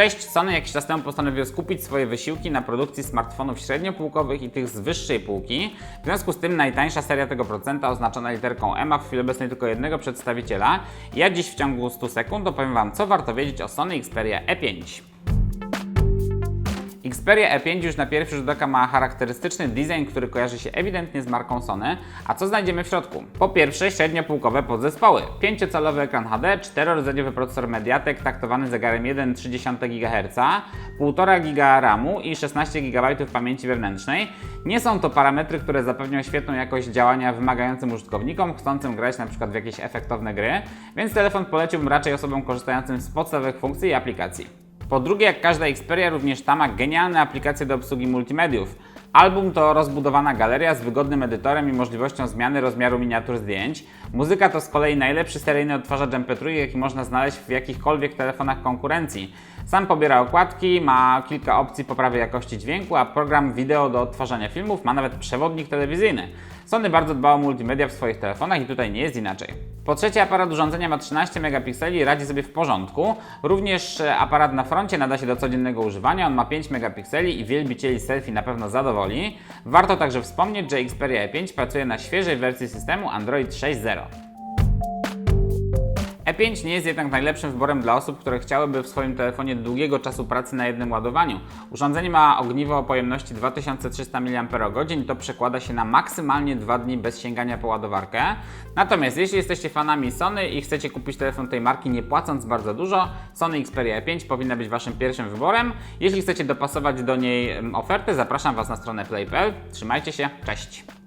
Cześć, Sony jakiś czas temu postanowiło skupić swoje wysiłki na produkcji smartfonów średniopółkowych i tych z wyższej półki. W związku z tym najtańsza seria tego procenta oznaczona literką M ma w chwili obecnej tylko jednego przedstawiciela. Ja dziś w ciągu 100 sekund opowiem Wam, co warto wiedzieć o Sony Xperia E E5. Xperia E5 już na pierwszy rzut oka ma charakterystyczny design, który kojarzy się ewidentnie z marką Sony. A co znajdziemy w środku? Po pierwsze średniopółkowe podzespoły. 5-calowy ekran HD, 4-rdzeniowy procesor Mediatek taktowany zegarem 1,3 GHz, 1,5 GB RAMu i 16 GB pamięci wewnętrznej. Nie są to parametry, które zapewnią świetną jakość działania wymagającym użytkownikom, chcącym grać przykład w jakieś efektowne gry, więc telefon poleciłbym raczej osobom korzystającym z podstawowych funkcji i aplikacji. Po drugie, jak każda Xperia, również ta ma genialne aplikacje do obsługi multimediów. Album to rozbudowana galeria z wygodnym edytorem i możliwością zmiany rozmiaru miniatur zdjęć. Muzyka to z kolei najlepszy seryjny odtwarzacz MP3, jaki można znaleźć w jakichkolwiek telefonach konkurencji. Sam pobiera okładki, ma kilka opcji poprawy jakości dźwięku, a program wideo do odtwarzania filmów ma nawet przewodnik telewizyjny. Sony bardzo dba o multimedia w swoich telefonach i tutaj nie jest inaczej. Po trzecie, aparat urządzenia ma 13 megapikseli i radzi sobie w porządku. Również e, aparat na froncie nada się do codziennego używania. On ma 5 megapikseli i wielbicieli selfie na pewno zadowoli. Warto także wspomnieć, że Xperia E5 pracuje na świeżej wersji systemu Android 6.0. E5 nie jest jednak najlepszym wyborem dla osób, które chciałyby w swoim telefonie długiego czasu pracy na jednym ładowaniu. Urządzenie ma ogniwo o pojemności 2300 mAh to przekłada się na maksymalnie 2 dni bez sięgania po ładowarkę. Natomiast jeśli jesteście fanami Sony i chcecie kupić telefon tej marki nie płacąc bardzo dużo, Sony Xperia E5 powinna być Waszym pierwszym wyborem. Jeśli chcecie dopasować do niej em, ofertę, zapraszam Was na stronę play.pl. Trzymajcie się, cześć!